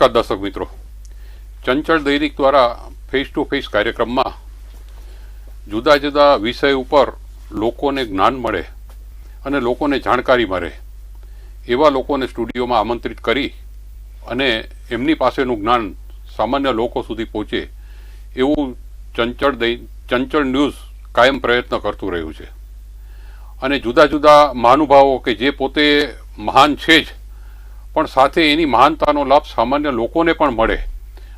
નમસ્કાર દર્શક મિત્રો. ચંચળ દૈનિક દ્વારા ફેસ ટુ ફેસ કાર્યક્રમમાં જુદા જુદા વિષય ઉપર લોકોને જ્ઞાન મળે અને લોકોને જાણકારી મળે એવા લોકોને સ્ટુડિયોમાં આમંત્રિત કરી અને એમની પાસેનું જ્ઞાન સામાન્ય લોકો સુધી પહોંચે એવું ચંચળ દૈ, ચંચળ ન્યૂઝ કાયમ પ્રયત્ન કરતું રહ્યું છે. અને જુદા જુદા મહાનુભાવો કે જે પોતે મહાન છે જ પણ સાથે એની મહાનતાનો લાભ સામાન્ય લોકોને પણ મળે.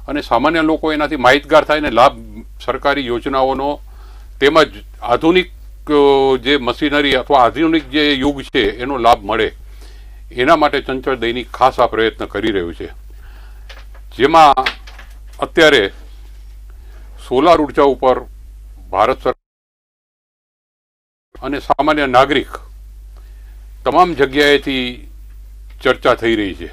અને સામાન્ય લોકો એનાથી માહિતગાર થાય ને લાભ સરકારી યોજનાઓનો તેમજ આધુનિક જે મશીનરી અથવા આધુનિક જે યુગ છે એનો લાભ મળે. એના માટે ચંચળ દૈનિક ખાસ આ પ્રયત્ન કરી રહ્યું છે. જેમાં અત્યારે સોલાર ઊર્જા ઉપર ભારત સરકાર અને સામાન્ય નાગરિક તમામ જગ્યાએથી ચર્ચા થઈ રહી છે.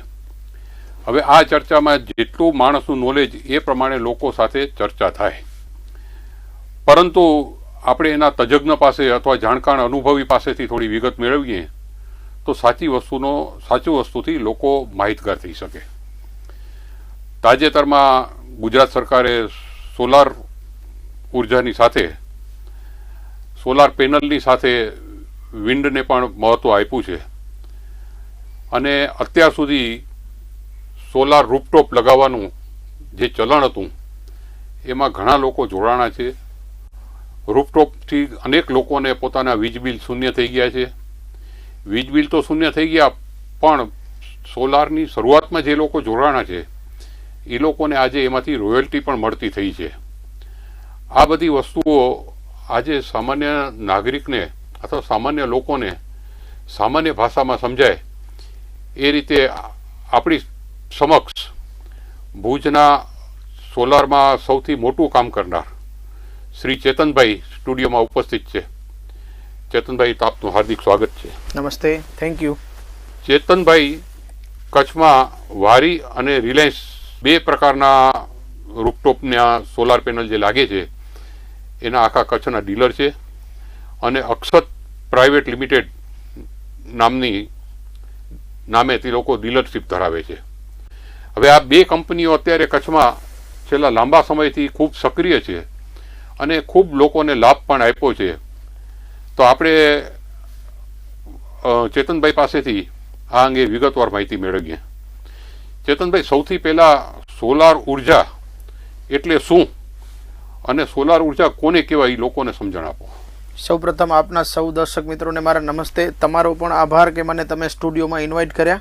હવે આ ચર્ચામાં જેટલું માણસનું નોલેજ એ પ્રમાણે લોકો સાથે ચર્ચા થાય. પરંતુ આપણે એના તજજ્ઞ પાસે અથવા જાણકાર અનુભવી પાસેથી થોડી વિગત મેળવીએ, તો સાચી વસ્તુનો, સાચી વસ્તુથી લોકો માહિતગાર થઈ શકે. તાજેતરમાં ગુજરાત સરકારે સોલાર ઉર્જાની સાથે, સોલાર પેનલની સાથે વિન્ડને પણ મહત્ત્વ આપ્યું છે. અને અત્યાર સુધી સોલાર રૂપટોપ લગાવવાનું જે ચલણ હતું, એમાં ઘણા લોકો જોડાણા છે. રૂપટોપથી અનેક લોકોને પોતાના વીજ બિલ શૂન્ય થઈ ગયા છે. વીજ બિલ તો શૂન્ય થઈ ગયા, પણ સોલારની શરૂઆતમાં જે લોકો જોડાણા છે, એ લોકોને આજે એમાંથી રોયલ્ટી પણ મળતી થઈ છે. આ બધી વસ્તુઓ આજે સામાન્ય નાગરિકને અથવા સામાન્ય લોકોને સામાન્ય ભાષામાં સમજાય એ રીતે આપણી સમક્ષ ભુજના સોલારમાં સૌથી મોટું કામ કરનાર શ્રી ચેતનભાઈ સ્ટુડિયોમાં ઉપસ્થિત છે. ચેતનભાઈ આપનું હાર્દિક સ્વાગત છે. નમસ્તે થેન્ક યુ ચેતનભાઈ કચ્છમાં વારી અને રિલાયન્સ બે પ્રકારના રૂપટોપના સોલાર પેનલ જે લાગે છે એના આખા કચ્છના ડીલર છે. અને અક્ષત પ્રાઇવેટ લિમિટેડ નામની નામે તે લોકો ડીલરશીપ ધરાવે છે. હવે આ બે કંપનીઓ અત્યારે કચ્છમાં છેલ્લા લાંબા સમયથી ખૂબ સક્રિય છે અને ખૂબ લોકોને લાભ પણ આપ્યો છે. તો આપણે ચેતનભાઈ પાસેથી આ અંગે વિગતવાર માહિતી મેળવીએ. ચેતનભાઈ, સૌથી પહેલાં સોલાર ઊર્જા એટલે શું? અને સોલાર ઊર્જા કોને કહેવાય એ લોકોને સમજણ આપો. સૌપ્રથમ આપના સૌ દર્શક મિત્રોને મારા નમસ્તે. તમારો પણ આભાર કે મને તમે સ્ટુડિયોમાં ઇન્વાઇટ કર્યા.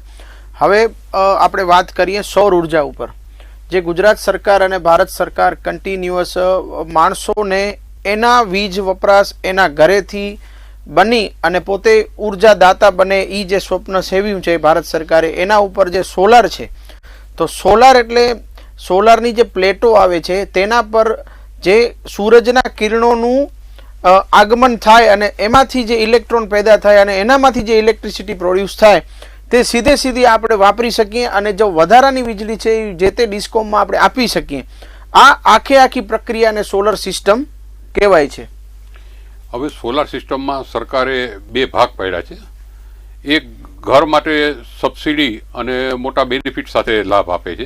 હવે આપણે વાત કરીએ સૌર ઊર્જા ઉપર. જે ગુજરાત સરકાર અને ભારત સરકાર કન્ટિન્યુઅસ માણસોને એના વીજ વપરાશ, એના ઘરેથી બની અને પોતે ઉર્જાદાતા બને એ જે સ્વપ્ન સેવ્યું છે ભારત સરકારે, એના ઉપર જે સોલાર છે, તો સોલાર એટલે સોલારની જે પ્લેટો આવે છે, તેના પર જે સૂરજના કિરણોનું આગમન થાય અને એમાંથી જે ઇલેક્ટ્રોન પેદા થાય અને એનામાંથી જે ઇલેક્ટ્રિસિટી પ્રોડ્યુસ થાય, તે સીધે સીધી આપણે વાપરી શકીએ અને જો વધારાની વીજળી છે એ જે તે ડિસ્કોમમાં આપણે આપી શકીએ. આ આખે આખી પ્રક્રિયાને સોલર સિસ્ટમ કહેવાય છે. હવે સોલાર સિસ્ટમમાં સરકારે બે ભાગ પાડ્યા છે. એક ઘર માટે સબસિડી અને મોટા બેનિફિટ સાથે લાભ આપે છે.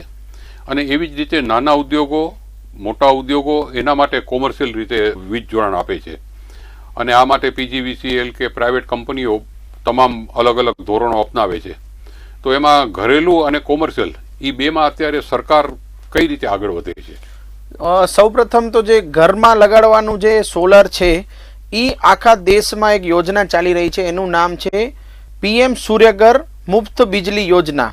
અને એવી જ રીતે નાના ઉદ્યોગો મોટા ઉદ્યોગો એના માટે કોમર્શિયલ રીતે વીજ જોડાણ આપે છે. અને આ માટે પીજીવીસીએલ કે પ્રાઇવેટ કંપનીઓ તમામ અલગ અલગ ધોરણો અપનાવે છે. તો એમાં ઘરેલું અને કોમર્શિયલ એ બેમાં અત્યારે સરકાર કઈ રીતે આગળ વધે છે? સૌપ્રથમ તો જે ઘરમાં લગાડવાનું જે સોલર છે એ આખા દેશમાં એક યોજના ચાલી રહી છે. એનું નામ છે પીએમ સૂર્યઘર મુફ્ત બિજલી યોજના.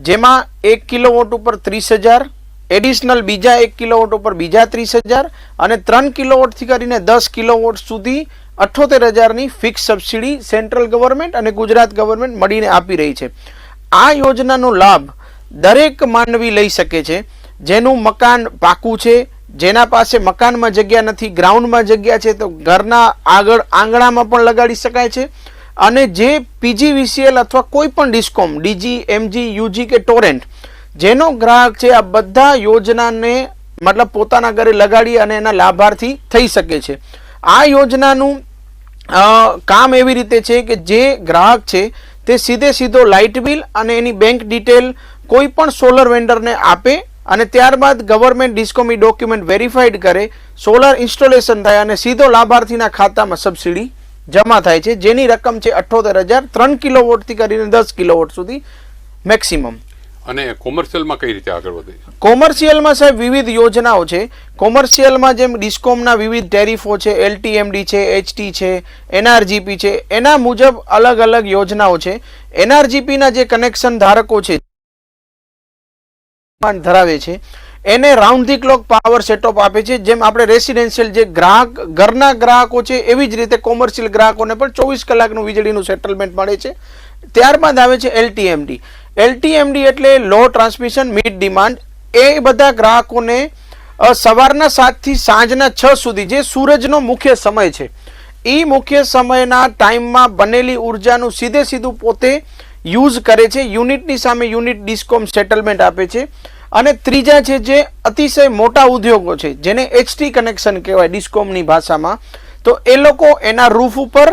જેમાં એક કિલોવોટ ઉપર ત્રીસ હજાર એડિશનલ બીજા એક કિલોવોટ ઉપર બીજા ત્રીસ હજાર અને ત્રણ કિલોવોટથી કરીને દસ કિલોવોટ સુધી અઠ્ઠોતેર હજારની ફિક્સ સબસિડી સેન્ટ્રલ ગવર્મેન્ટ અને ગુજરાત ગવર્મેન્ટ મળીને આપી રહી છે. આ યોજનાનો લાભ દરેક માનવી લઈ શકે છે. જેનું મકાન પાકું છે, જેના પાસે મકાનમાં જગ્યા નથી ગ્રાઉન્ડમાં જગ્યા છે, તો ઘરના આગળ આંગણામાં પણ લગાડી શકાય છે. અને જે પીજીવીસીએલ અથવા કોઈ પણ ડિસ્કોમ ડીજી એમજી યુજી કે ટોરેન્ટ જેનો ગ્રાહક છે, આ બધા યોજનાને મતલબ પોતાના ઘરે લગાડી અને એના લાભાર્થી થઈ શકે છે. આ યોજનાનું કામ એવી રીતે છે કે જે ગ્રાહક છે, તે સીધે સીધો લાઇટ બિલ અને એની બેંક ડિટેલ કોઈ પણ સોલર વેન્ડરને આપે અને ત્યારબાદ ગવર્મેન્ટ ડિસ્કોમી ડોક્યુમેન્ટ વેરીફાઈડ કરે, સોલર ઇન્સ્ટોલેશન થાય અને સીધો લાભાર્થીના ખાતામાં સબસિડી જમા થાય છે, જેની રકમ છે અઠ્ઠોતેર હજાર ત્રણ કિલોવોટથી કરીને દસ કિલોવોટ સુધી મેક્સિમમ. અને કોમર્શિયલમાં કઈ રીતે આગળ વધે? કોમર્શિયલમાં સાહેબ વિવિધ યોજનાઓ છે. કોમર્શિયલમાં જેમ ડિસ્કોમના વિવિધ ટેરિફો છે, એલટીએમડી છે, એચટી છે, એનઆરજીપી છે, એના મુજબ અલગ અલગ યોજનાઓ છે. એનઆરજીપીના જે કનેક્શન ધારકો છે ધરાવે છે. એને round the clock power setup આપે છે, જેમ આપણે રેસિડેન્શિયલ જે ગ્રાહક, ઘરના ગ્રાહકો છે, એવી જ રીતે કોમર્શિયલ ગ્રાહકોને પણ ચોવીસ કલાકનું વીજળીનું સેટલમેન્ટ મળે છે. ત્યારબાદ આવે છે એલટીએમડી. એલટીએમડી એટલે લો ટ્રાન્સમિશન મીટ ડિમાન્ડ, એ બધા ગ્રાહકોને સવારના સાતથી સાંજના છ સુધી, જે સૂરજનો મુખ્ય સમય છે એ મુખ્ય સમયના ટાઈમમાં બનેલી ઉર્જાનું સીધે સીધું પોતે યુઝ કરે છે, યુનિટની સામે યુનિટ ડિસ્કોમ સેટલમેન્ટ આપે છે, અને ત્રીજા છે જે અતિશય મોટા ઉદ્યોગો છે, જેને એચટી કનેક્શન કહેવાય ડિસ્કોમની ભાષામાં, તો એ લોકો એના રૂફ ઉપર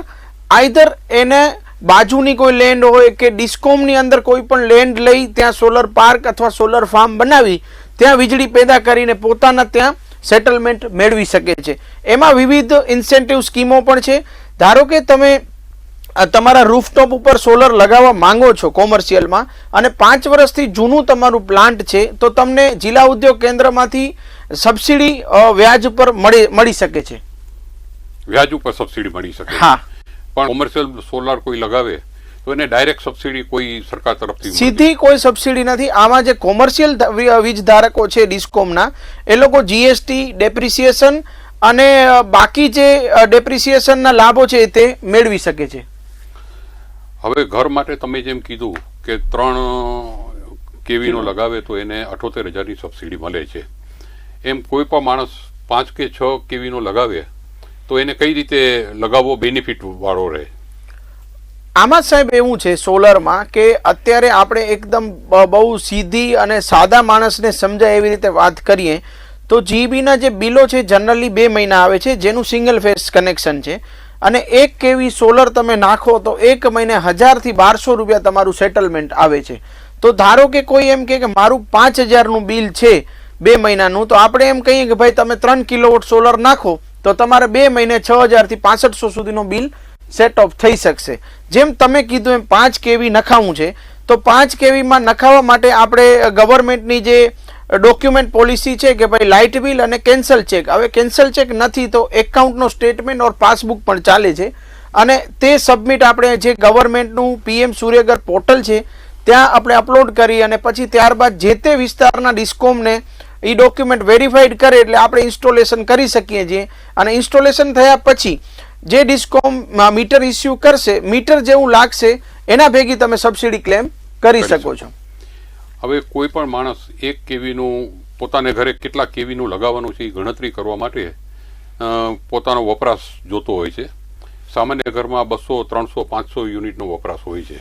આઈધર એને બાજુની કોઈ લેન્ડ હોય કે ડિસ્કોમની અંદર કોઈ પણ લેન્ડ લઈ ત્યાં સોલર પાર્ક અથવા સોલર ફાર્મ બનાવી ત્યાં વીજળી પેદા કરીને પોતાના ત્યાં સેટલમેન્ટ મેળવી શકે છે. એમાં વિવિધ ઇન્સેન્ટિવ સ્કીમો પણ છે. ધારો કે તમે તમારા રૂફટોપ ઉપર સોલર લગાવવા માંગો છો કોમર્શિયલમાં અને પાંચ વર્ષથી જૂનું તમારું પ્લાન્ટ છે તો તમને જિલ્લા ઉદ્યોગ કેન્દ્રમાંથી સબસિડી વ્યાજ ઉપર મળી મળી શકે છે. વ્યાજ ઉપર સબસિડી મળી શકે હા. પણ કોમર્શિયલ સોલાર કોઈ લગાવે તો એને ડાયરેક્ટ સબસિડી કોઈ સરકાર તરફથી સીધી કોઈ સબસિડી નથી. આમાં જે કોમર્શિયલ વીજ ધારકો છે ડિસ્કોમના એ લોકો જીએસટી ડેપ્રિસિએશન અને બાકી જે ડેપ્રિસિએશનના લાભો છે તે મેળવી શકે છે. હવે ઘર માટે તમે જેમ કીધું કે ત્રણ કેવીનો લગાવે તો એને અઠોતેર હજારની સબસિડી મળે છે. એમ કોઈ પણ માણસ પાંચ કે છ કેવીનો લગાવે તો એને કઈ રીતે લગાવવો બેનિફિટ વાળો રહે? આમાં સાહેબ એવું છે સોલરમાં કે અત્યારે આપણે એકદમ બહુ સીધી અને સાદા માણસને સમજાય એવી રીતે વાત કરીએ, તો જીબીના જે બિલો છે જનરલી બે મહિના આવે છે, જેનું સિંગલ ફેસ કનેક્શન છે. અને એક કેવી સોલર તમે નાખો તો એક મહિને હજારથી બારસો રૂપિયા તમારું સેટલમેન્ટ આવે છે. તો ધારો કે કોઈ એમ કે મારું પાંચ હજારનું બિલ છે બે મહિનાનું, તો આપણે એમ કહીએ કે ભાઈ તમે ત્રણ કિલોવોટ સોલર નાખો તો તમારે બે મહિને છ હજારથી પાસઠસો સુધીનો બિલ સેટ ઓફ થઈ શકશે. જેમ તમે કીધું એમ પાંચ કેવી નખાવું છે, તો પાંચ કેવીમાં નખાવવા માટે આપણે ગવર્મેન્ટની જે ડોક્યુમેન્ટ પોલિસી છે કે ભાઈ લાઇટ બિલ અને કેન્સલ ચેક હવે કેન્સલ ચેક નથી તો એકાઉન્ટનો સ્ટેટમેન્ટ ઓર પાસબુક પણ ચાલે છે. અને તે સબમિટ આપણે જે ગવર્મેન્ટનું પીએમ સૂર્યઘર પોર્ટલ છે, ત્યાં આપણે અપલોડ કરી અને પછી ત્યારબાદ જે તે વિસ્તારના ડિસ્કોમને એ ડોક્યુમેન્ટ વેરીફાઈડ કરે એટલે આપણે ઇન્સ્ટોલેશન કરી શકીએ છીએ. અને ઇન્સ્ટોલેશન થયા પછી જે ડિસ્કોમ મીટર ઇસ્યુ કરશે મીટર જેવું લાગશે એના ભેગી તમે સબસિડી ક્લેમ કરી શકો છો. હવે કોઈ પણ માણસ એક કેવીનું પોતાને ઘરે કેટલા કેવીનું લગાવવાનું છે એ ગણતરી કરવા માટે પોતાનો વપરાશ જોતો હોય છે. સામાન્ય ઘરમાં બસો ત્રણસો પાંચસો યુનિટનો વપરાશ હોય છે.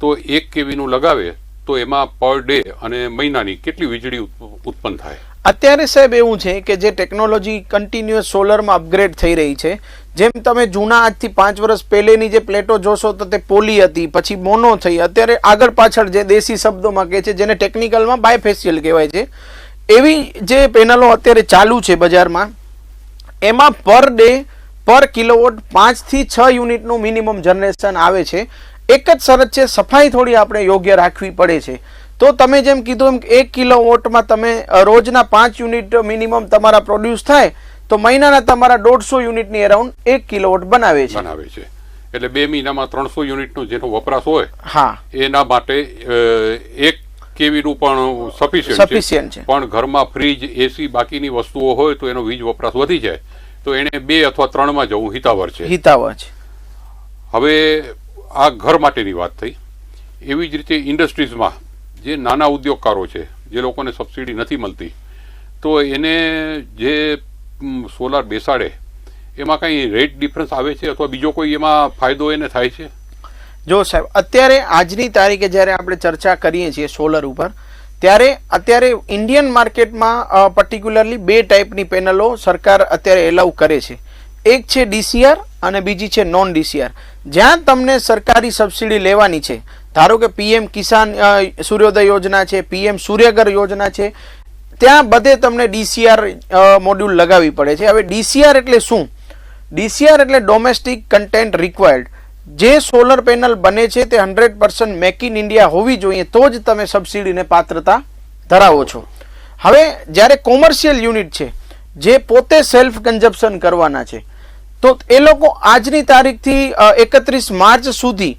તો એક કેવીનું લગાવે તો એમાં પર ડે અને મહિનાની કેટલી વીજળી ઉત્પન્ન થાય? અત્યારે સાહેબ એવું છે કે જે ટેકનોલોજી કન્ટિન્યુઅસ સોલરમાં અપગ્રેડ થઈ રહી છે, જેમ તમે જૂના આજથી પાંચ વર્ષ પહેલેની જે પ્લેટો જોશો તો તે પોલી હતી, પછી મોનો થઈ. અત્યારે આગળ પાછળ જે દેશી શબ્દોમાં કહે છે, જેને ટેકનિકલમાં બાયફેશિયલ કહેવાય છે, એવી જે પેનલો અત્યારે ચાલુ છે બજારમાં, એમાં પર ડે, પર કિલોવોટ પાંચથી છ યુનિટનું મિનિમમ જનરેશન આવે છે. એક જ શરત છે સફાઈ થોડી આપણે યોગ્ય રાખવી પડે છે. તો તમે જેમ કીધું એમ એક કિલો વોટમાં તમે રોજના પાંચ યુનિટ મિનિમમ તમારા પ્રોડ્યુસ થાય તો મહિનાના તમારા દોઢસો યુનિટની અરાઉન્ડ એક કિલોવોટ બનાવે છે. બનાવે છે. એટલે બે મહિનામાં ત્રણસો યુનિટનો જેનો વપરાશ હોય હા. એના માટે એક કેવીનું પણ સફિશિયન્ટ છે. પણ ઘરમાં ફ્રીજ એસી બાકીની વસ્તુઓ હોય તો એનો વીજ વપરાશ વધી જાય. તો એને બે અથવા ત્રણમાં જવું હિતાવર છે. હિતાવર છે. હવે આ ઘર માટેની વાત થઈ. એવી જ રીતે ઇન્ડસ્ટ્રીઝમાં જે નાના ઉદ્યોગકારો છે, જે લોકોને સબસિડી નથી મળતી, તો એને જે સોલાર બેસાડે, એમાં કંઈ રેટ ડિફરન્સ આવે છે અથવા બીજો કોઈ એમાં ફાયદો એને થાય છે? જો સાહેબ, અત્યારે આજની તારીખે જ્યારે આપણે ચર્ચા કરીએ છીએ સોલર ઉપર, ત્યારે અત્યારે ઇન્ડિયન માર્કેટમાં પર્ટિક્યુલરલી બે ટાઈપની પેનલો સરકાર અત્યારે એલાઉ કરે છે. એક છે ડીસીઆર અને બીજી છે નોન ડીસીઆર જ્યાં તમને સરકારી સબસિડી લેવાની છે, ધારો કે પીએમ કિસાન સૂર્યોદય યોજના છે, પીએમ સૂર્યઘર યોજના છે, ત્યાં બધે તમને ડીસીઆર મોડ્યુલ લગાવવી પડે છે. હવે ડીસીઆર એટલે શું? ડીસીઆર એટલે ડોમેસ્ટિક કન્ટેન્ટ રિક્વાયર્ડ જે સોલર પેનલ બને છે તે hundred percent make in India હોવી જોઈએ, તો જ તમે સબસિડીને પાત્રતા ધરાવો છો. હવે જ્યારે કોમર્શિયલ યુનિટ છે, જે પોતે સેલ્ફ કન્ઝપ્શન કરવાના છે તો એ લોકો આજની તારીખથી એકત્રીસ માર્ચ સુધી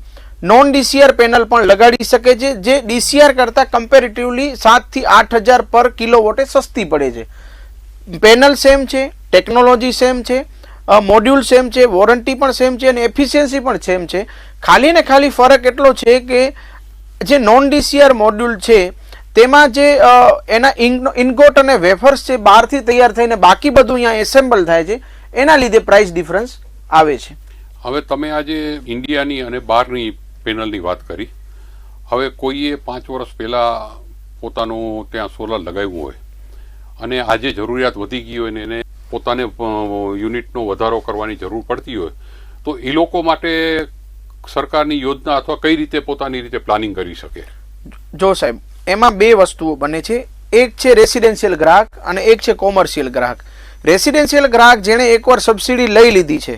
નોન ડીસીઆર પેનલ પણ લગાડી શકે છે, જે ડીસીઆર કરતાં કમ્પેરેટિવલી સાતથી આઠ હજાર પર કિલો વોટે સસ્તી પડે છે. પેનલ સેમ છે ટેકનોલોજી સેમ છે મોડ્યુલ સેમ છે વોરંટી પણ સેમ છે અને એફિશિયન્સી પણ સેમ છે. ખાલી ને ખાલી ફરક એટલો છે કે જે નોન ડીસીઆર મોડ્યુલ છે, તેમાં જે એના ઇનગોટ અને વેફર્સ છે, બહારથી તૈયાર થઈને બાકી બધું અહીંયા એસેમ્બલ થાય છે. એના લીધે પ્રાઇસ ડિફરન્સ આવે છે. હવે તમે આજે ઇન્ડિયાની અને બહારની પેનલની વાત કરી. હવે કોઈએ પાંચ વર્ષ પહેલાં પોતાનું ત્યાં સોલર લગાવ્યું હોય અને આજે જરૂરિયાત વધી ગઈ હોય ને એને પોતાને યુનિટનો વધારો કરવાની જરૂર પડતી હોય તો એ લોકો માટે સરકારની યોજના અથવા કઈ રીતે પોતાની રીતે પ્લાનિંગ કરી શકે? જો સાહેબ એમાં બે વસ્તુઓ બને છે. એક છે રેસિડેન્શિયલ ગ્રાહક અને એક છે કોમર્શિયલ ગ્રાહક. રેસિડેન્શિયલ ગ્રાહક જેણે એકવાર સબસિડી લઈ લીધી છે.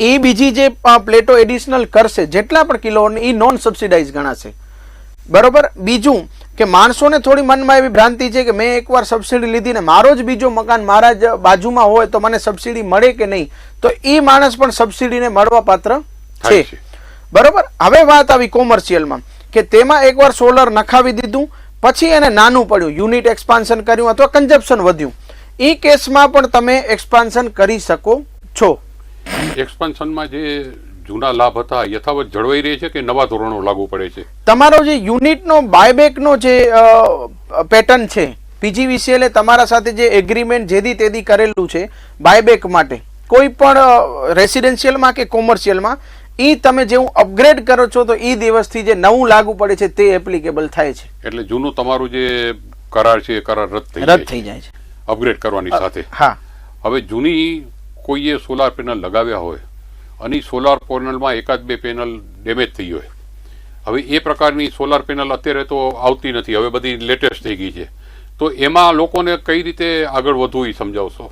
એ બીજી જે પ્લેટો એડિશનલ કરશે જેટલા પણ કિલો એ નોન સબસિડાઇઝ ગણાશે. બરોબર? બીજું કે માણસોને થોડી મનમાં એવી ભ્રાંતિ છે કે મેં એકવાર સબસિડી લીધી ને મારો જ બીજો મકાન મારા જ બાજુમાં હોય તો મને સબસિડી મળે કે નહીં? તો એ માણસ પણ સબસિડીને મળવા પાત્ર છે. બરોબર? હવે વાત આવી કોમર્શિયલમાં કે તેમાં એકવાર સોલર નખાવી દીધું પછી એને નાનું પડ્યું યુનિટ એક્સપાન્શન કર્યું અથવા કન્ઝપ્શન વધ્યું. એ કેસમાં પણ તમે એક્સપાન્શન કરી શકો છો. એક્સપાન્શનમાં જે જૂના લાભ હતા યથાવત જળવાઈ રહે છે કે નવા ધોરણો લાગુ પડે છે? તમારો જે યુનિટનો બાયબેકનો જે પેટર્ન છે પીજીવીસીએલે તમારા સાથે જે એગ્રીમેન્ટ જેદી તેદી કરેલું છે બાયબેક માટે કોઈ પણ રેસિડેન્શિયલમાં કે કોમર્શિયલમાં એ તમે જેવું અપગ્રેડ કરો છો તો એ દિવસથી જે નવું લાગુ પડે છે તે એપ્લિકેબલ થાય છે. એટલે જૂનું તમારું જે કરાર છે એ કરાર રદ રદ થઈ જાય છે. અપગ્રેડ કરવાની સાથે. હા. હવે જૂની કોઈએ સોલાર પેનલ લગાવ્યા હોય અને સોલાર પેનલમાં એકાદ બે પેનલ ડેમેજ થઈ હોય. હવે એ પ્રકારની સોલાર પેનલ અત્યારે તો આવતી નથી. હવે બધી લેટેસ્ટ થઈ ગઈ છે. તો એમાં લોકોને કઈ રીતે આગળ વધવું એ સમજાવશો?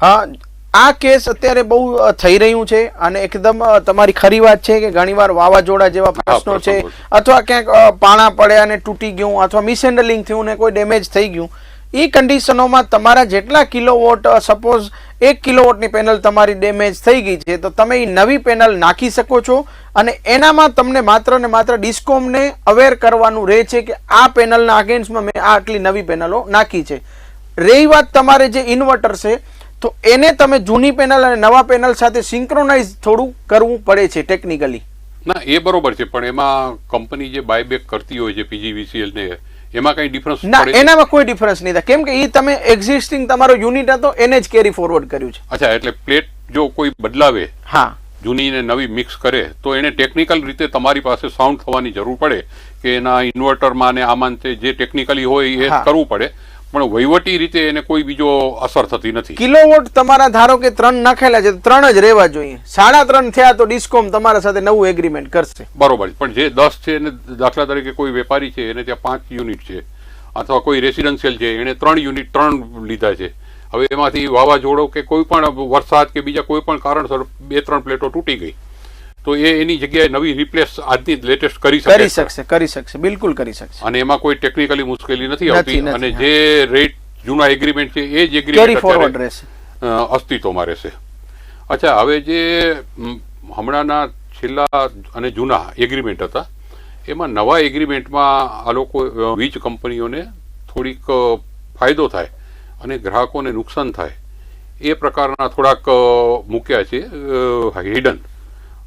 હા આ કેસ અત્યારે બહુ થઈ રહ્યું છે અને એકદમ તમારી ખરી વાત છે કે ઘણીવાર વાવાઝોડા જેવા પ્રશ્નો છે અથવા ક્યાંક પાણા પડ્યા અને તૂટી ગયું અથવા મિસહેન્ડલિંગ થયું ને કોઈ ડેમેજ થઈ ગયું. એ કન્ડિશનોમાં તમારા જેટલા કિલોવોટ સપોઝ એક કિલોવોટની પેનલ તમારી ડેમેજ થઈ ગઈ છે, તો તમે એ નવી પેનલ નાખી શકો છો અને એનામાં તમને માત્ર ને માત્ર ડિસ્કોમને અવેર કરવાનું રહે છે કે આ પેનલના અગેન્સ્ટમાં મેં આ આટલી નવી પેનલો નાખી છે. રહી વાત તમારે જે ઇન્વર્ટર છે, તો એને તમે જૂની પેનલ અને નવા પેનલ સાથે સિંક્રોનાઇઝ થોડું કરવું પડે છે ટેકનિકલી ના, એ બરોબર છે, પણ એમાં કંપની જે બાયબેક કરતી હોય છે પીજીવીસીએલ ને એમાં કઈ ડિફરન્સ ના એનામાં કોઈ ડિફરન્સ નહીં થાય. કેમ કે એ તમે એક્ઝિસ્ટિંગ તમારો યુનિટ હતો એને જ કેરી ફોરવર્ડ કર્યું છે. અચ્છા એટલે પ્લેટ જો કોઈ બદલાવે હા. જૂની ને નવી મિક્સ કરે તો એને ટેકનિકલ રીતે તમારી પાસે સાઉન્ડ થવાની જરૂર પડે કે એના ઇન્વર્ટરમાં ને આમાં જે ટેકનિકલી હોય એ કરવું પડે. પણ વહીવટી રીતે એને કોઈ બીજો અસર થતી નથી. કિલોવોટ તમારા ધારો કે ત્રણ નાખેલા છે ત્રણ જ રહેવા જોઈએ. સાડા ત્રણ થયા તો ડિસ્કોમ તમારા સાથે નવું એગ્રીમેન્ટ કરશે. બરોબર પણ જે દસ છે એને દાખલા તરીકે કોઈ વેપારી છે એને ત્યાં પાંચ યુનિટ છે. અથવા કોઈ રેસિડેન્શિયલ છે એને ત્રણ યુનિટ ત્રણ લીધા છે. હવે એમાંથી વાવાઝોડો કે કોઈ પણ વરસાદ કે બીજા કોઈ પણ કારણસર બે ત્રણ પ્લેટો તૂટી ગઈ. તો એ એની જગ્યાએ નવી રિપ્લેસ આજની લેટેસ્ટ કરી શકે કરી શકશે કરી શકશે બિલકુલ કરી શકશે. અને એમાં કોઈ ટેકનિકલી મુશ્કેલી નથી આવતી. અને જે રેટ જૂના એગ્રીમેન્ટ છે એ જ એગ્રીમેન્ટ ફોરવર્ડ રહેશે. અસ્તિત્વમાં રહેશે. અચ્છા હવે જે હમણાંના છેલ્લા અને જૂના એગ્રીમેન્ટ હતા એમાં નવા એગ્રીમેન્ટમાં આ લોકો વીજ કંપનીઓને થોડીક ફાયદો થાય અને ગ્રાહકોને નુકસાન થાય. એ પ્રકારના થોડાક મૂક્યા છે હિડન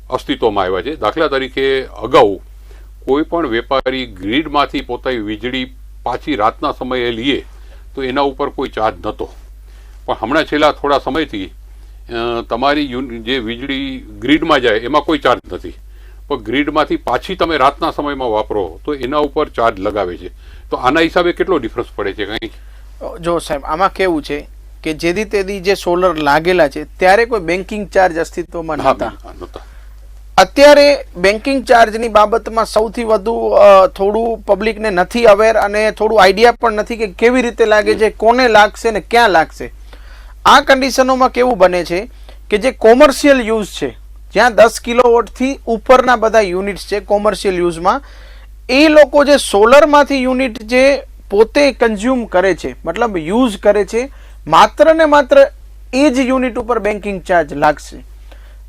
અસ્તિત્વમાં આવ્યા છે. દાખલા તરીકે અગાઉ કોઈ પણ વેપારી ગ્રીડમાંથી પોતાની વીજળી પાછી રાતના સમયે લઈએ તો એના ઉપર કોઈ ચાર્જ નહોતો. પણ હમણાં છેલ્લા થોડા સમયથી તમારી જે વીજળી ગ્રીડમાં જાય એમાં કોઈ ચાર્જ નથી. પણ ગ્રીડમાંથી પાછી તમે રાતના સમયમાં વાપરો તો એના ઉપર ચાર્જ લગાવે છે. તો આના હિસાબે કેટલો ડિફરન્સ પડે છે કંઈ? જો સાહેબ આમાં કેવું છે કે જેદી તેદી જે સોલર લાગેલા છે ત્યારે કોઈ બેન્કિંગ ચાર્જ અસ્તિત્વમાં નહોતા. નહોતા. અત્યારે બેન્કિંગ ચાર્જની બાબતમાં સૌથી વધુ થોડું પબ્લિકને નથી અવેર અને થોડું આઈડિયા પણ નથી કે કેવી રીતે લાગે છે, કોને લાગશે ને ક્યાં લાગશે. આ કન્ડિશનોમાં કેવું બને છે કે જે કોમર્શિયલ યુઝ છે, જ્યાં દસ કિલોવોટથી ઉપરના બધા યુનિટ્સ છે કોમર્શિયલ યુઝમાં એ લોકો જે સોલરમાંથી યુનિટ જે પોતે કન્ઝ્યુમ કરે છે, મતલબ યુઝ કરે છે, માત્ર ને માત્ર એ જ યુનિટ ઉપર બેન્કિંગ ચાર્જ લાગશે.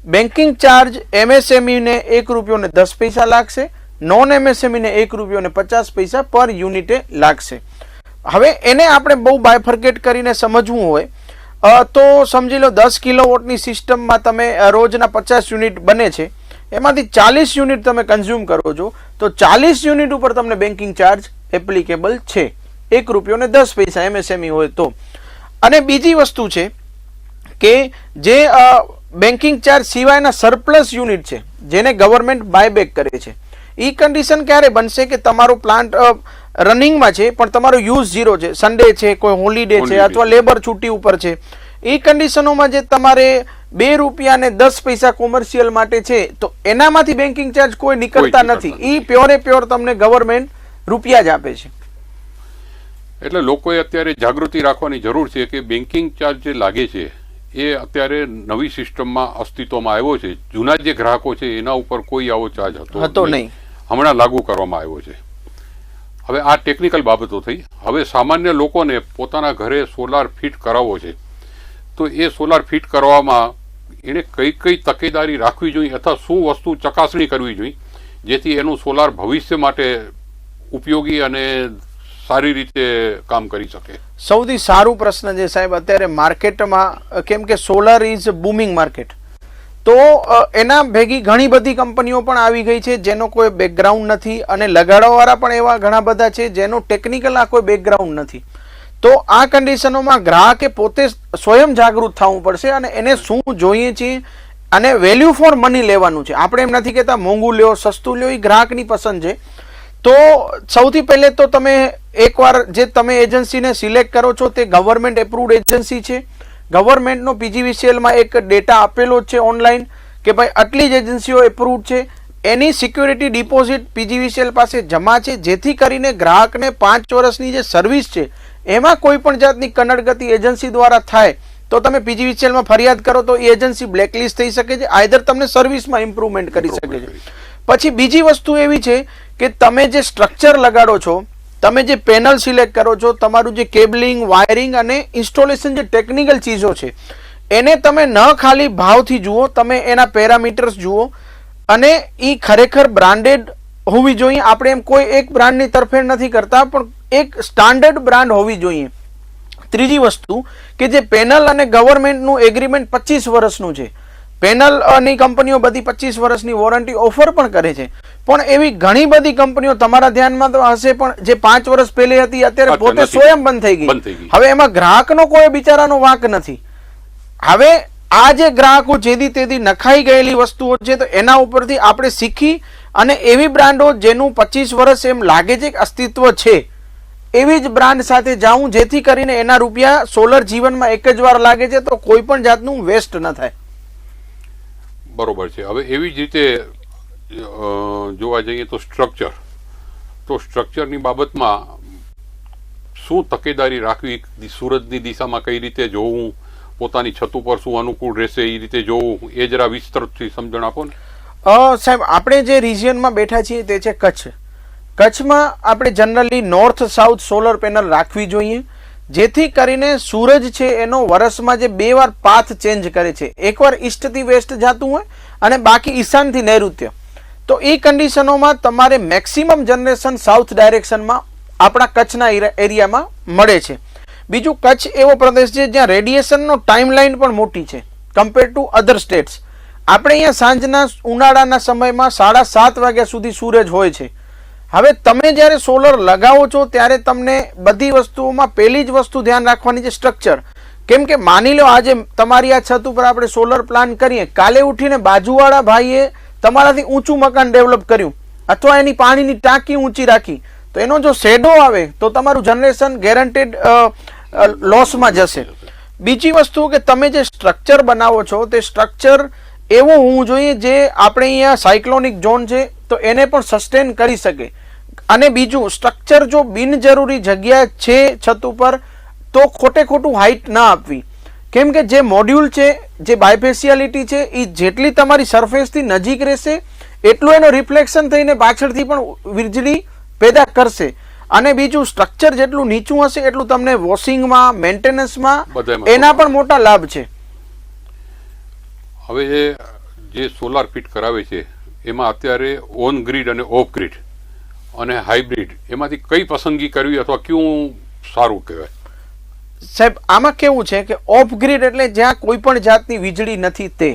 બેન્કિંગ ચાર્જ એમએસએમઈને એક રૂપિયો ને દસ પૈસા લાગશે, નોન એમએસએમઈને એક રૂપિયો ને પચાસ પૈસા પર યુનિટે લાગશે. હવે એને આપણે બહુ બાયફર્કેટ કરીને સમજવું હોય તો સમજી લો દસ કિલોવોટની સિસ્ટમમાં તમે રોજના પચાસ યુનિટ બને છે, એમાંથી ચાલીસ યુનિટ તમે કન્ઝ્યુમ કરો છો, તો ચાલીસ યુનિટ ઉપર તમને બેન્કિંગ ચાર્જ એપ્લિકેબલ છે. એક રૂપિયો ને દસ પૈસા એમએસએમઈ હોય તો. અને બીજી વસ્તુ છે કે જે બેન્કિંગ ચાર્જ સિવાયના સરપ્લસ યુનિટ છે જેને ગવર્મેન્ટ બાયબેક કરે છે. એ કન્ડિશન ક્યારે બનશે કે તમારો પ્લાન્ટ રનિંગમાં છે પણ તમારો યુઝ ઝીરો છે. સન્ડે છે કોઈ હોલિડે છે અથવા લેબર છુટ્ટી ઉપર છે. એ કન્ડિશનોમાં જે તમારે બે રૂપિયા ને દસ પૈસા કોમર્શિયલ માટે છે તો એનામાંથી બેન્કિંગ ચાર્જ કોઈ નીકળતા નથી. નથી. એ પ્યોરે પ્યોર તમને ગવર્મેન્ટ રૂપિયા જ આપે છે. એટલે લોકોએ અત્યારે જાગૃતિ રાખવાની જરૂર છે કે બેન્કિંગ ચાર્જ જે લાગે છે એ અત્યારે નવી સિસ્ટમમાં અસ્તિત્વમાં આવ્યો છે. જૂના જે ગ્રાહકો છે એના ઉપર કોઈ આવો ચાર્જ હતો હતો નહીં. હમણાં લાગુ કરવામાં આવ્યો છે. હવે આ ટેકનિકલ બાબતો થઈ. હવે સામાન્ય લોકોને પોતાના ઘરે સોલાર ફિટ કરાવવો છે. તો એ સોલાર ફિટ કરવામાં એણે કઈ કઈ તકેદારી રાખવી જોઈએ અથવા શું વસ્તુ ચકાસણી કરવી જોઈએ જેથી એનું સોલાર ભવિષ્ય માટે ઉપયોગી અને સારી રીતે કામ કરી શકે. સૌથી સારું પ્રશ્ન છે સાહેબ, અત્યારે માર્કેટમાં કેમ કે સોલર ઇઝ બુમિંગ માર્કેટ. તો એના ભેગી ઘણી બધી કંપનીઓ પણ આવી ગઈ છે, જેનો કોઈ બેકગ્રાઉન્ડ નથી અને લગાડવાવાળા પણ એવા ઘણા બધા છે, જેનો ટેકનિકલ આ કોઈ બેકગ્રાઉન્ડ નથી. તો આ કન્ડિશનોમાં ગ્રાહકે પોતે સ્વયં જાગૃત થવું પડશે અને એને શું જોઈએ છીએ અને વેલ્યુ ફોર મની લેવાનું છે. આપણે એમ નથી કહેતા, મોંઘું લ્યો, સસ્તું લ્યો, એ ગ્રાહકની પસંદ છે. તો સૌથી પહેલે તો તમે એકવાર જે તમે એજન્સીને સિલેક્ટ કરો છો તે ગવર્મેન્ટ એપ્રુવડ એજન્સી છે. ગવર્મેન્ટનો પીજીવીસીએલમાં એક ડેટા આપેલો જ છે ઓનલાઈન કે ભાઈ આટલી જ એજન્સીઓ એપ્રુવડ છે. એની સિક્યુરિટી ડિપોઝિટ પીજીવીસીએલ પાસે જમા છે જેથી કરીને ગ્રાહકને પાંચ વર્ષની જે સર્વિસ છે એમાં કોઈ પણ જાતની કનડગતિ એજન્સી દ્વારા થાય તો તમે પીજીવીસીએલમાં ફરિયાદ કરો તો એ એજન્સી બ્લેકલિસ્ટ થઈ શકે છે. આઈધર તમને સર્વિસમાં ઇમ્પ્રુવમેન્ટ કરી શકે છે. પછી બીજી વસ્તુ એવી છે કે તમે જે સ્ટ્રક્ચર લગાડો છો, તમે જે પેનલ સિલેક્ટ કરો છો, તમારું જે કેબલિંગ વાયરિંગ અને ઇન્સ્ટોલેશન જે ટેકનિકલ ચીજો છે, એને તમે ન ખાલી ભાવથી જુઓ, તમે એના પેરામીટર્સ જુઓ અને એ ખરેખર બ્રાન્ડેડ હોવી જોઈએ. આપણે એમ કોઈ એક બ્રાન્ડની તરફેણ નથી કરતા, પણ એક સ્ટાન્ડર્ડ બ્રાન્ડ હોવી જોઈએ. ત્રીજી વસ્તુ કે જે પેનલ અને ગવર્મેન્ટનું એગ્રીમેન્ટ પચીસ વર્ષનું છે. પેનલની કંપનીઓ બધી પચીસ વર્ષની વોરંટી ઓફર પણ કરે છે. પણ એવી ઘણી બધી કંપનીઓ તમારા ધ્યાનમાં તો હશે પણ જે પાંચ વર્ષ પહેલી હતી અત્યારે પોતે સ્વયં બંધ થઈ ગઈ. ગઈ. હવે એમાં ગ્રાહકનો કોઈ બિચારાનો વાંક નથી. હવે આ જે ગ્રાહકો જેદી તેદી નખાઈ ગયેલી વસ્તુઓ છે તો એના ઉપરથી આપણે શીખી અને એવી બ્રાન્ડો જેનું પચીસ વર્ષ એમ લાગે છે કે અસ્તિત્વ છે એવી જ બ્રાન્ડ સાથે જાઉં જેથી કરીને એના રૂપિયા સોલર જીવનમાં એક જ વાર લાગે છે તો કોઈ પણ જાતનું વેસ્ટ ન થાય. બરોબર છે. હવે એવી જ રીતે જોવા જઈએ તો સ્ટ્રક્ચર તો સ્ટ્રક્ચરની બાબતમાં શું તકેદારી રાખવી સુરતની દિશામાં કઈ રીતે જોવું, પોતાની છત ઉપર શું અનુકૂળ રહેશે એ રીતે જોવું, એ જરા વિસ્તૃતથી સમજણ આપો ને. સાહેબ, આપણે જે રિજિયનમાં બેઠા છીએ તે છે કચ્છ. કચ્છમાં આપણે generally north south solar panel રાખવી જોઈએ. જેથી કરીને સૂરજ છે એનો વર્ષમાં જે બે વાર પાથ ચેન્જ કરે છે. એકવાર ઈસ્ટથી વેસ્ટ જતું હોય અને બાકી ઈશાનથી નૈઋત્ય તો એ કન્ડિશનોમાં તમારે મેક્સિમમ જનરેશન સાઉથ ડાયરેક્શનમાં આપણા કચ્છના એરિયા- એરિયામાં મળે છે. બીજું કચ્છ એવો પ્રદેશ છે જ્યાં રેડિયેશનનો ટાઈમલાઈન પણ મોટી છે કમ્પેર ટુ અધર સ્ટેટ્સ આપણે અહીંયા સાંજના ઉનાળાના સમયમાં સાડા સાત વાગ્યા સુધી સૂરજ હોય છે. હવે તમે જ્યારે સોલર લગાવો છો, ત્યારે તમને બધી વસ્તુઓમાં પહેલી જ વસ્તુ ધ્યાન રાખવાની છે સ્ટ્રક્ચર કેમ કે માની લો આજે તમારી આ છત ઉપર આપણે સોલર પ્લાન કરીએ, કાલે ઉઠીને બાજુવાળા ભાઈએ તમારાથી ઊંચું મકાન ડેવલપ કર્યું, અથવા એની પાણીની ટાંકી ઊંચી રાખી. તો એનો જો શેડો આવે, તો તમારું જનરેશન ગેરંટેડ લોસમાં જશે. બીજી વસ્તુ કે તમે જે સ્ટ્રક્ચર બનાવો છો, તે સ્ટ્રક્ચર એવું હોવું જોઈએ જે આપણે અહીંયા સાયક્લોનિક ઝોન છે તો એને પણ સસ્ટેન કરી શકે. અને બીજું સ્ટ્રક્ચર જો બિનજરૂરી જગ્યા છે છત ઉપર તો ખોટે ખોટું હાઇટ ના આપવી. કેમ કે જે મોડ્યુલ છે જે બાયફેશિયાલિટી છે એ જેટલી તમારી સરફેસથી નજીક રહેશે એટલું એનો રિફ્લેક્શન થઈને પાછળથી પણ વીજળી પેદા કરશે. અને બીજું સ્ટ્રક્ચર જેટલું નીચું હશે એટલું તમને વોશિંગમાં મેન્ટેનન્સમાં એના પણ મોટા લાભ છે. હવે જે સોલાર ફિટ કરાવે છે એમાં અત્યારે ઓન ગ્રીડ અને ઓફ ગ્રીડ અને હાઇબ્રિડ એમાંથી કઈ પસંદગી કરવી અથવા કયું સારું કહેવાય? સાહેબ આમાં કેવું છે કે ઓફ ગ્રીડ એટલે જ્યાં કોઈ પણ જાતની વીજળી નથી તે.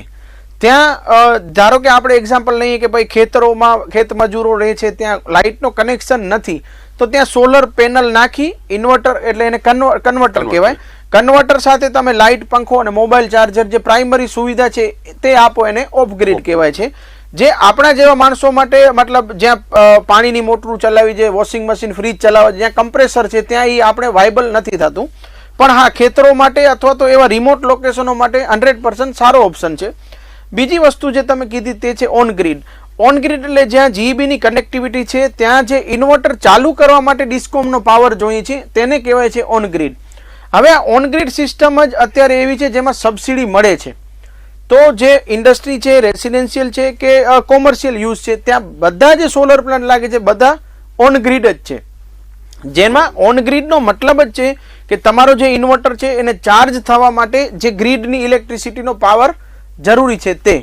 ત્યાં ધારો કે આપણે એક્ઝામ્પલ લઈએ કે ભાઈ ખેતરોમાં ખેત મજૂરો રહે છે ત્યાં લાઇટનો કનેક્શન નથી તો ત્યાં સોલર પેનલ નાખી ઇન્વર્ટર એટલે એને કન્વર્ટર કહેવાય. કન્વર્ટર સાથે તમે લાઇટ પંખો અને મોબાઈલ ચાર્જર જે પ્રાઇમરી સુવિધા છે તે આપો એને ઓફ ગ્રીડ કહેવાય છે. જે આપણા જેવા માણસો માટે, મતલબ જ્યાં પાણીની મોટરું ચલાવી છે વોશિંગ મશીન ફ્રીજ ચલાવે જ્યાં કમ્પ્રેસર છે, ત્યાં એ આપણે વાયબલ નથી થતું. પણ હા, ખેતરો માટે અથવા તો એવા રિમોટ લોકેશનો માટે હંડ્રેડ સારો ઓપ્શન છે. બીજી વસ્તુ જે તમે કીધી તે છે ઓન ગ્રીડ ઓન ગ્રીડ એટલે જ્યાં જીબીની કનેક્ટિવિટી છે, ત્યાં જે ઇન્વર્ટર ચાલુ કરવા માટે ડિસ્કોમનો પાવર જોઈએ છે, તેને કહેવાય છે ઓન ગ્રીડ હવે આ ઓન ગ્રીડ સિસ્ટમ જ અત્યારે એવી છે જેમાં સબસિડી મળે છે. તો જે ઇન્ડસ્ટ્રી છે રેસિડેન્શિયલ છે કે કોમર્શિયલ યુઝ છે, ત્યાં બધા જે સોલર પ્લાન્ટ લાગે છે, બધા ઓન ગ્રીડ જ છે. જેમાં ઓન ગ્રીડનો મતલબ જ છે કે તમારો જે ઇન્વર્ટર છે, એને ચાર્જ થવા માટે જે ગ્રીડની ઇલેક્ટ્રિસિટીનો પાવર જરૂરી છે તે.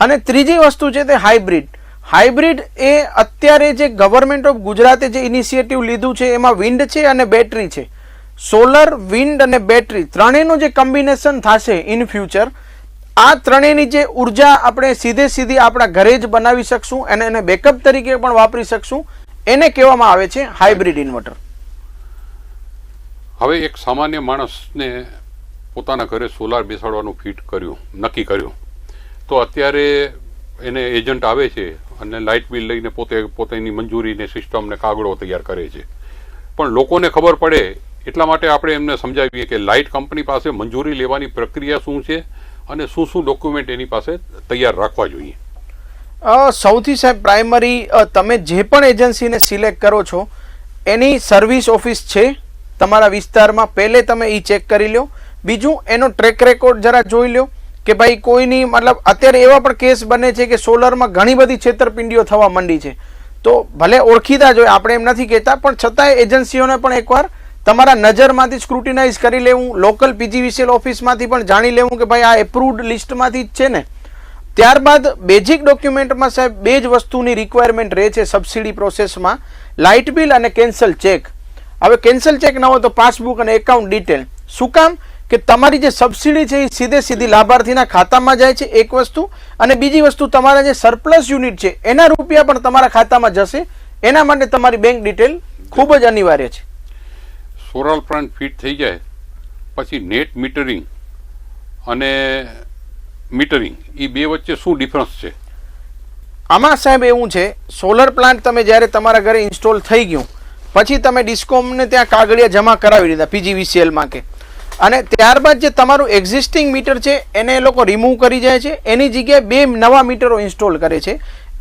અને ત્રીજી વસ્તુ છે તે હાઇબ્રિડ હાઇબ્રિડ એ અત્યારે જે ગવર્મેન્ટ ઓફ ગુજરાતે જે ઇનિશિયેટિવ લીધું છે, એમાં વિન્ડ છે અને બેટરી છે. સોલર વિન્ડ અને બેટરી ત્રણેયનું જે કોમ્બિનેશન થશે ઇન ફ્યુચર આ ત્રણેયની જે ઊર્જા આપણે સીધે સીધી આપણા ઘરે જ બનાવી શકશું અને એને બેકઅપ તરીકે પણ વાપરી શકશું. એને કહેવામાં આવે છે હાઇબ્રિડ ઇન્વર્ટર હવે એક સામાન્ય માણસને પોતાના ઘરે સોલાર બેસાડવાનું ફિટ કર્યું, નક્કી કર્યું. તો અત્યારે એને એજન્ટ આવે છે અને લાઇટ બિલ લઈને પોતે પોતાની મંજૂરીને સિસ્ટમને કાગળો તૈયાર કરે છે. પણ લોકોને ખબર પડે એટલા માટે આપણે એમને સમજાવીએ કે લાઇટ કંપની પાસે મંજૂરી લેવાની પ્રક્રિયા શું છે અને શું શું ડોક્યુમેન્ટ એની પાસે તૈયાર રાખવા જોઈએ? સૌથી સાહેબ પ્રાઇમરી તમે જે પણ એજન્સીને સિલેક્ટ કરો છો, એની સર્વિસ ઓફિસ છે, તમારા વિસ્તારમાં. પહેલે તમે એ ચેક કરી લો બીજું, એનો ટ્રેક રેકોર્ડ જરા જોઈ લો કે ભાઈ કોઈની મતલબ અત્યારે એવા પણ કેસ બને છે કે સોલરમાં ઘણી બધી છેતરપિંડીઓ થવા માંડી છે. તો ભલે ઓળખીતા જ હોય, આપણે એમ નથી કહેતા, પણ છતાંય એજન્સીઓને પણ એકવાર તમારા નજરમાંથી સ્ક્રુટિનાઇઝ કરી લેવું લોકલ પીજીવીસીએલ ઓફિસમાંથી પણ જાણી લેવું કે ભાઈ આ એપ્રુવડ લિસ્ટમાંથી જ છે ને? ત્યારબાદ બેઝિક ડોક્યુમેન્ટમાં સાહેબ બે જ વસ્તુની રિક્વાયરમેન્ટ રહે છે સબસિડી પ્રોસેસમાં લાઇટ બિલ અને કેન્સલ ચેક હવે કેન્સલ ચેક ન હોય તો પાસબુક અને એકાઉન્ટ ડિટેલ શું કામ? કે તમારી જે સબસિડી છે એ સીધે સીધી લાભાર્થીના ખાતામાં જાય છે એક વસ્તુ, અને બીજી વસ્તુ તમારા જે સરપ્લસ યુનિટ છે એના રૂપિયા પણ તમારા ખાતામાં જશે. એના માટે તમારી બેંક ડિટેલ ખૂબ જ અનિવાર્ય છે. સોલાર પ્લાન્ટ ફિટ થઈ જાય, પછી નેટ મીટરિંગ અને મીટરિંગ એ બે વચ્ચે શું ડિફરન્સ છે? આમાં સાહેબ એવું છે, સોલર પ્લાન્ટ તમે જ્યારે તમારા ઘરે ઇન્સ્ટોલ થઈ ગયું, પછી તમે ડિસ્કોમને ત્યાં કાગળિયા જમા કરાવી દીધા પીજીવીસીએલમાં કે. અને ત્યારબાદ જે તમારું એક્ઝિસ્ટિંગ મીટર છે, એને એ લોકો રિમૂવ કરી જાય છે, એની જગ્યાએ બે નવા મીટરો ઇન્સ્ટોલ કરે છે.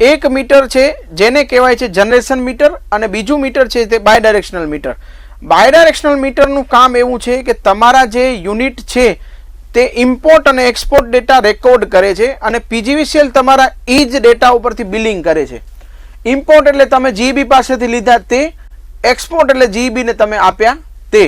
એક મીટર છે, જેને કહેવાય છે જનરેશન મીટર અને બીજું મીટર છે તે bidirectional meter bidirectional મીટરનું કામ એવું છે કે તમારા જે યુનિટ છે, તે ઇમ્પોર્ટ અને એક્સપોર્ટ ડેટા રેકોર્ડ કરે છે અને પીજીવીસીએલ તમારા એ જ ડેટા ઉપરથી બિલિંગ કરે છે. ઇમ્પોર્ટ એટલે તમે જીબી પાસેથી લીધા તે એક્સપોર્ટ એટલે જીબીને તમે આપ્યા તે.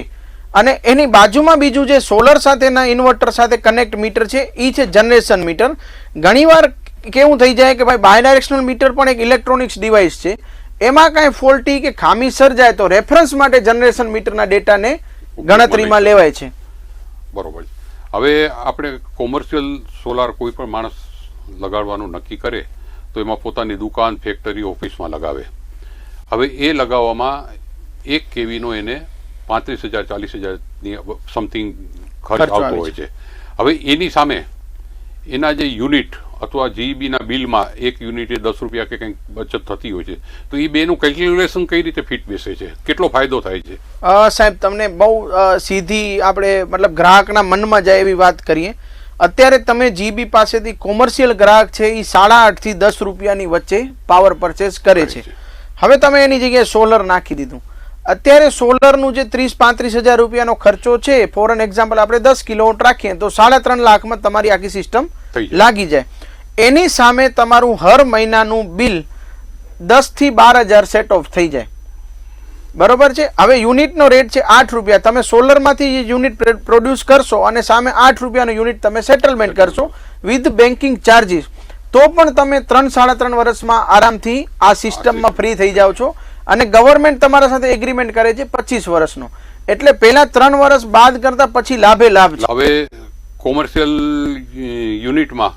અને એની બાજુમાં બીજું જે સોલર સાથેના ઇન્વર્ટર સાથે કનેક્ટ મીટર છે એ છે જનરેશન મીટર ઘણીવાર કેવું થઈ જાય કે ભાઈ બાય ડાયરેક્શનલ મીટર પણ એક ઇલેક્ટ્રોનિક્સ ડિવાઇસ છે. એમાં કાંઈ ફોલ્ટી કે ખામી સર્જાય તો રેફરન્સ માટે જનરેશન મીટરના ડેટાને ગણતરીમાં લેવાય છે. બરોબર હવે આપણે કોમર્શિયલ સોલાર કોઈ પણ માણસ લગાડવાનું નક્કી કરે તો એમાં પોતાની દુકાન ફેક્ટરી ઓફિસમાં લગાવે. હવે એ લગાવવામાં એક કેવીનો એને પાંત્રીસ હજાર ચાલીસ હજારની સમથિંગ ખર્ચ આવતો હોય છે. હવે એની સામે એના જે યુનિટ અથવા જીબીના બિલમાં એક યુનિટે દસ રૂપિયા કે કંઈક બચત થતી હોય છે તો એ બેનું કેલ્ક્યુલેશન કઈ રીતે ફિટ બેસે છે? કેટલો ફાયદો થાય છે? સાહેબ તમને બહુ સીધી આપણે મતલબ ગ્રાહકના મનમાં જાય એવી વાત કરીએ. અત્યારે તમે જીબી પાસેથી કોમર્શિયલ ગ્રાહક છે એ સાડા આઠથી દસ રૂપિયાની વચ્ચે પાવર પરચેસ કરે છે. હવે તમે એની જગ્યાએ સોલર નાખી દીધું. અત્યારે સોલરનું જે ત્રીસ પાંત્રીસ હજાર રૂપિયાનો ખર્ચો છે ફોર એન એક્ઝામ્પલ આપણે દસ કિલોવોટ રાખીએ તો સાડા ત્રણ લાખમાં તમારી આખી સિસ્ટમ લાગી જાય. એની સામે તમારું હર મહિનાનું બિલ દસથી બાર હજાર સેટ ઓફ થઈ જાય. બરોબર છે? હવે યુનિટનો રેટ છે આઠ રૂપિયા. તમે સોલરમાંથી જે યુનિટ પ્રોડ્યુસ કરશો અને સામે આઠ રૂપિયાનું યુનિટ તમે સેટલમેન્ટ કરશો વિથ બેન્કિંગ ચાર્જીસ તો પણ તમે ત્રણ, સાડા ત્રણ વર્ષમાં આરામથી આ સિસ્ટમમાં ફ્રી થઈ જાઓ છો અને ગવર્મેન્ટ તમારા સાથે એગ્રીમેન્ટ કરે છે પચીસ વર્ષનો. એટલે પહેલા ત્રણ વર્ષ બાદ કરતા પછી લાભે લાભ છે. હવે કોમર્શિયલ યુનિટમાં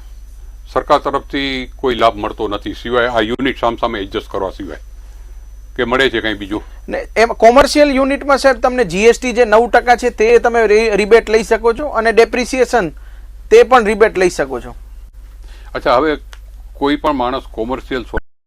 સરકાર તરફથી કોઈ લાભ મળતો નથી. સિવાય આ યુનિટ સામસામે એડજસ્ટ કરવા સિવાય. કે મળે છે કંઈ બીજું? ને એમ કોમર્શિયલ યુનિટમાં સાહેબ તમને જીએસટી જે નવ ટકા છે તે તમે રિબેટ લઈ શકો છો અને ડેપ્રિસિએશન તે પણ રિબેટ લઈ શકો છો. અચ્છા હવે કોઈ પણ માણસ કોમર્શિયલ